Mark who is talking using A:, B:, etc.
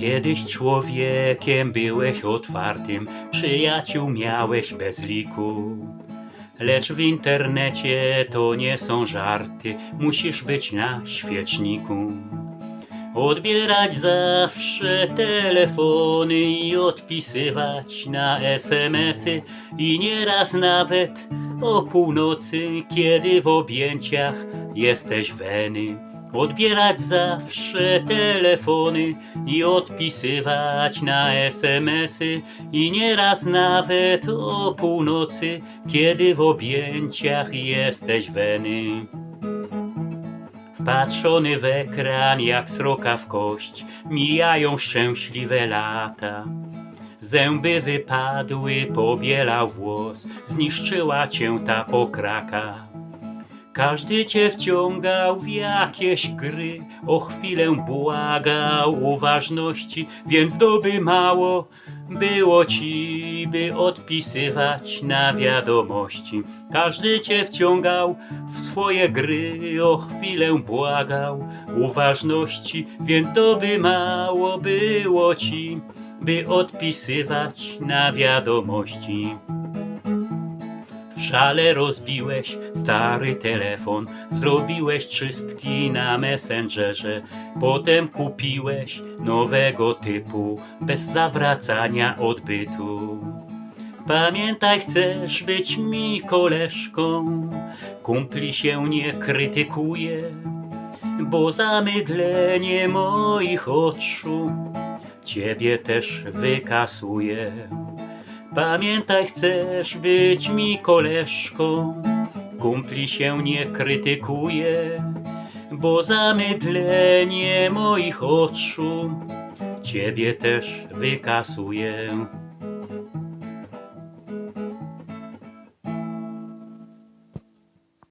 A: Kiedyś człowiekiem byłeś otwartym, przyjaciół miałeś bez liku. Lecz w internecie to nie są żarty, musisz być na świeczniku. Odbierać zawsze telefony i odpisywać na SMS-y i nieraz nawet o północy, kiedy w objęciach jesteś weny. Odbierać zawsze telefony i odpisywać na SMS-y i nieraz nawet o północy, kiedy w objęciach jesteś weny. Wpatrzony w ekran jak sroka w kość, mijają szczęśliwe lata. Zęby wypadły, pobielał włos, zniszczyła cię ta pokraka. Każdy cię wciągał w jakieś gry, o chwilę błagał uważności, więc doby mało było ci, by odpisywać na wiadomości. Każdy cię wciągał w swoje gry, o chwilę błagał uważności, więc doby mało było ci, by odpisywać na wiadomości. Szale rozbiłeś stary telefon, zrobiłeś czystki na Messengerze, potem kupiłeś nowego typu, bez zawracania odbytu. Pamiętaj, chcesz być mi koleżką, kumpli się nie krytykuje, bo zamydlenie moich oczu ciebie też wykasuje. Pamiętaj, chcesz być mi koleżką, kumpli się nie krytykuje, bo zamydlenie moich oczu ciebie też wykasuje.